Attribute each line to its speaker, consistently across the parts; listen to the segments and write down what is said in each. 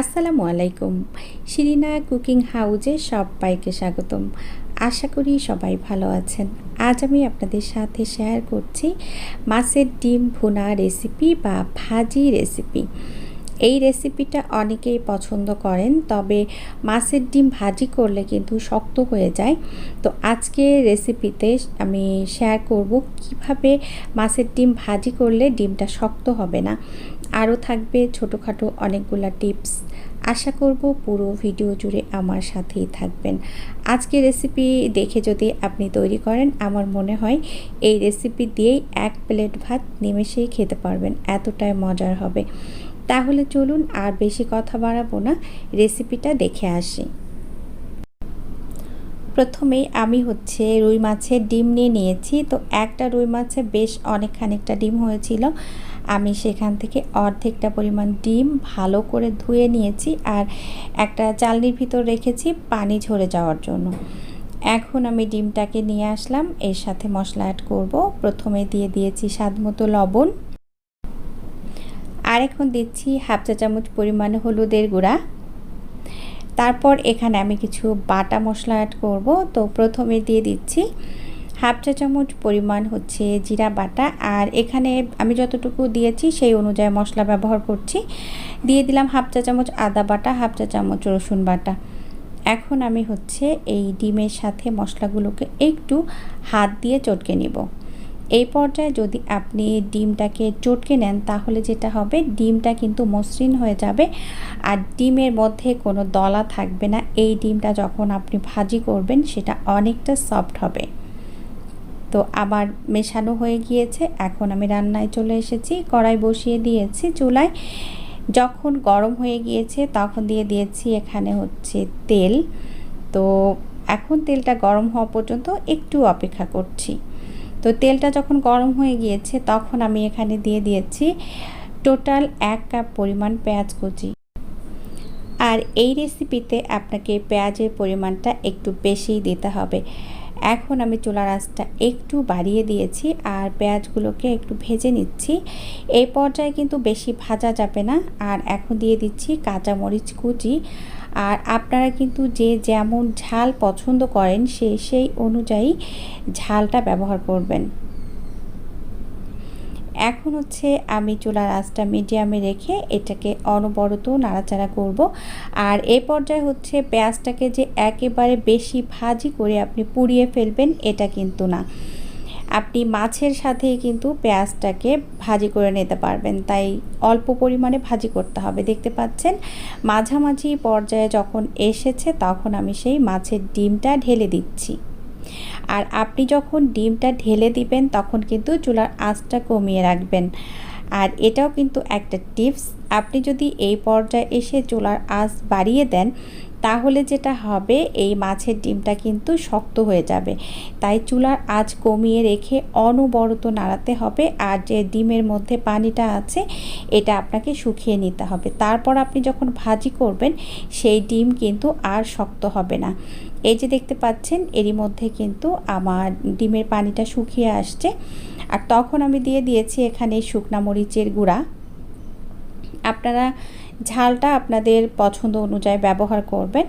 Speaker 1: আসসালামু আলাইকুম। শিরিনা কুকিং হাউজে সবাইকে স্বাগতম। আশা করি সবাই ভালো আছেন। আজ আমি আপনাদের সাথে শেয়ার করছি মাছের ডিম ভুনা রেসিপি বা ভাজি রেসিপি এই রেসিপিটা অনেকেই পছন্দ করেন, তবে মাছের ডিম ভাজি করলে কিন্তু শক্ত হয়ে যায়। তো আজকে রেসিপিতে আমি শেয়ার করব কীভাবে মাছের ডিম ভাজি করলে ডিমটা শক্ত হবে না। আরও থাকবে ছোটোখাটো অনেকগুলো টিপস আশা করব পুরো ভিডিও জুড়ে আমার সাথেই থাকবেন। আজকে রেসিপি দেখে যদি আপনি তৈরি করেন, আমার মনে হয় এই রেসিপি দিয়েই এক প্লেট ভাত নিমেষেই খেতে পারবেন, এতটাই মজার হবে। তাহলে চলুন আর বেশি কথা বাড়াবো না রেসিপিটা দেখে আসি। প্রথমেই আমি হচ্ছে রুই মাছের ডিম নিয়ে নিয়েছি, তো একটা রুই মাছে বেশ অনেক খানিকটা ডিম হয়েছিল। আমি সেখান থেকে অর্ধেকটা পরিমাণ ডিম ভালো করে ধুয়ে নিয়েছি আর একটা চালনির ভিতর রেখেছি পানি ঝরে যাওয়ার জন্য। এখন আমি ডিমটাকে নিয়ে আসলাম, এর সাথে মশলা অ্যাড করব। প্রথমে দিয়ে দিয়েছি স্বাদ মতো লবণ। আর এখন দিচ্ছি, হাফ চা চামচ পরিমাণে হলুদের গুঁড়া। তারপর এখানে আমি কিছু বাটা মশলা অ্যাড করব। তো প্রথমে দিয়ে দিচ্ছি হাফ চা চামচ পরিমাণ হচ্ছে জিরা বাটা। আর এখানে আমি যতটুকু দিয়েছি সেই অনুযায়ী মশলা ব্যবহার করছি। দিয়ে দিলাম হাফ চা চামচ আদা বাটা, হাফ চা চামচ রসুন বাটা। এখন আমি হচ্ছে এই ডিমের সাথে মশলাগুলোকে একটু হাত দিয়ে চটকে নেব। এই পর্যায়ে যদি আপনি ডিমটাকে চটকে নেন, তাহলে যেটা হবে, ডিমটা কিন্তু মসৃণ হয়ে যাবে। আর ডিমের মধ্যে কোনো দলা থাকবে না। এই ডিমটা যখন আপনি ভাজি করবেন, সেটা অনেকটা সফট হবে। তো আবার মেশানো হয়ে গিয়েছে। এখন আমি রান্নায় চলে এসেছি। কড়াই বসিয়ে দিয়েছি চুলায়। যখন গরম হয়ে গিয়েছে, তখন দিয়ে দিয়েছি এখানে হচ্ছে তেল। তো এখন তেলটা গরম হওয়া পর্যন্ত একটু অপেক্ষা করছি। তো তেলটা যখন গরম হয়ে গিয়েছে, তখন আমি এখানে দিয়ে দিয়েছি টোটাল এক কাপ পরিমাণ পেঁয়াজ কুচি। আর এই রেসিপিতে আপনাকে পেঁয়াজের পরিমাণটা একটু বেশিই দিতে হবে। এখন আমি চুলার আঁচটা একটু বাড়িয়ে দিয়েছি আর পেঁয়াজগুলোকে একটু ভেজে নিচ্ছি। এই পর্যায়ে কিন্তু বেশি ভাজা যাবে না। আর এখন দিয়ে দিচ্ছি কাঁচামরিচ কুচি। আর আপনারা কিন্তু যে যেমন ঝাল পছন্দ করেন সে সেই অনুযায়ী ঝালটা ব্যবহার করবেন। এখন হচ্ছে আমি চুলার আঁচটা মিডিয়ামে রেখে এটাকে অনবরত নাড়াচাড়া করব। আর এই পর্যায়ে হচ্ছে পেঁয়াজটাকে যে একেবারে বেশি ভাজি করে আপনি পুড়িয়ে ফেলবেন, এটা কিন্তু না। আপনি মাছের সাথেই কিন্তু পেঁয়াজটাকে ভাজি করে নিতে পারবেন, তাই অল্প পরিমাণে ভাজি করতে হবে। দেখতে পাচ্ছেন, মাঝামাঝি পর্যায়ে যখন এসেছে তখন আমি সেই মাছের ডিমটা ঢেলে দিচ্ছি। আর আপনি যখন ডিমটা ঢেলে দিবেন, তখন কিন্তু চুলার আঁচটা কমিয়ে রাখবেন। আর এটাও কিন্তু একটা টিপস। আপনি যদি এই পর্যায়ে এসে চুলার আঁচ বাড়িয়ে দেন তাহলে যেটা হবে, এই মাছের ডিমটা কিন্তু শক্ত হয়ে যাবে। তাই চুলার আঁচ কমিয়ে রেখে অনবরত নাড়াতে হবে আর যে ডিমের মধ্যে পানিটা আছে, এটা আপনাকে শুকিয়ে নিতে হবে। তারপর আপনি যখন ভাজি করবেন, সেই ডিম কিন্তু আর শক্ত হবে না। এই যে দেখতে পাচ্ছেন, এরই মধ্যে কিন্তু আমার ডিমের পানিটা শুকিয়ে আসছে। আর তখন আমি দিয়ে দিয়েছি এখানে শুকনা মরিচের গুঁড়া। আপনারা ঝালটা আপনাদের পছন্দ অনুযায়ী ব্যবহার করবেন।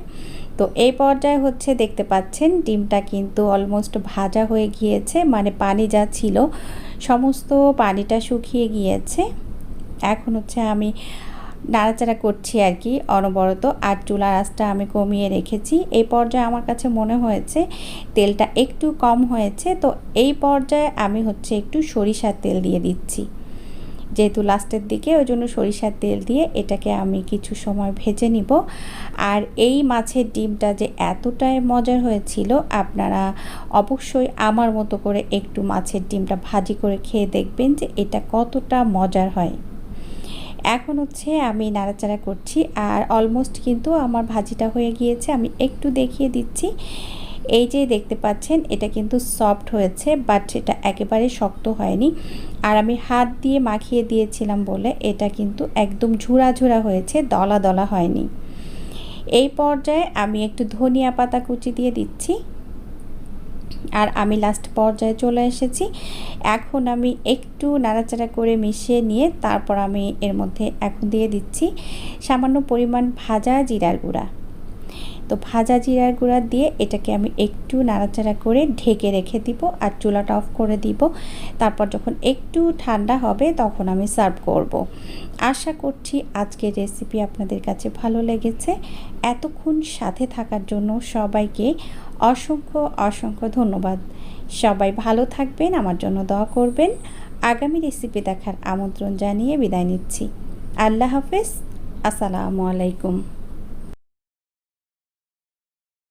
Speaker 1: তো এই পর্যায়ে হচ্ছে দেখতে পাচ্ছেন, ডিমটা কিন্তু অলমোস্ট ভাজা হয়ে গিয়েছে মানে পানি যা ছিল, সমস্ত পানিটা শুকিয়ে গিয়েছে। এখন হচ্ছে আমি নাড়াচাড়া করছি আর কি অনবরত, আর চুলার আঁচটা আমি কমিয়ে রেখেছি। এই পর্যায়ে আমার কাছে মনে হয়েছে, তেলটা একটু কম হয়েছে, তো এই পর্যায়ে আমি হচ্ছে একটু সরিষার তেল দিয়ে দিচ্ছি। যেহেতু লাস্টের দিকে, ওই জন্য সরিষার তেল দিয়ে এটাকে আমি কিছু সময় ভেজে নিব। আর এই মাছের ডিমটা যে এতটাই মজার হয়েছিল, আপনারা অবশ্যই আমার মতো করে একটু মাছের ডিমটা ভাজি করে খেয়ে দেখবেন যে এটা কতটা মজার হয়। এখন হচ্ছে আমি নাড়াচাড়া করছি, আর অলমোস্ট কিন্তু আমার ভাজিটা হয়ে গিয়েছে, আমি একটু দেখিয়ে দিচ্ছি। এই যে দেখতে পাচ্ছেন, এটা কিন্তু সফট হয়েছে বাট এটা একেবারে শক্ত হয়নি। আর আমি হাত দিয়ে মাখিয়ে দিয়েছিলাম বলে এটা কিন্তু একদম ঝুরা ঝুরা হয়েছে, দলা দলা হয়নি। এই পর্যায়ে আমি একটু ধনিয়া পাতা কুচি দিয়ে দিচ্ছি। আর আমি লাস্ট পর্যায়ে চলে এসেছি। এখন আমি একটু নাড়াচাড়া করে মিশিয়ে নিয়ে তারপর আমি এর মধ্যে এখন দিয়ে দিচ্ছি সামান্য পরিমাণ ভাজা জিরার গুঁড়া। তো ভাজা জিরার গুঁড়া দিয়ে এটাকে আমি একটু নাড়াচাড়া করে ঢেকে রেখে দিব আর চুলাটা অফ করে দিব। তারপর যখন একটু ঠান্ডা হবে তখন আমি সার্ভ করব। আশা করছি আজকের রেসিপি আপনাদের কাছে ভালো লেগেছে। এতক্ষণ সাথে থাকার জন্য সবাইকে অসংখ্য অসংখ্য ধন্যবাদ। সবাই ভালো থাকবেন, আমার জন্য দোয়া করবেন। আগামী রেসিপি দেখার আমন্ত্রণ জানিয়ে বিদায় নিচ্ছি। আল্লাহ হাফেজ, আসসালামু আলাইকুম।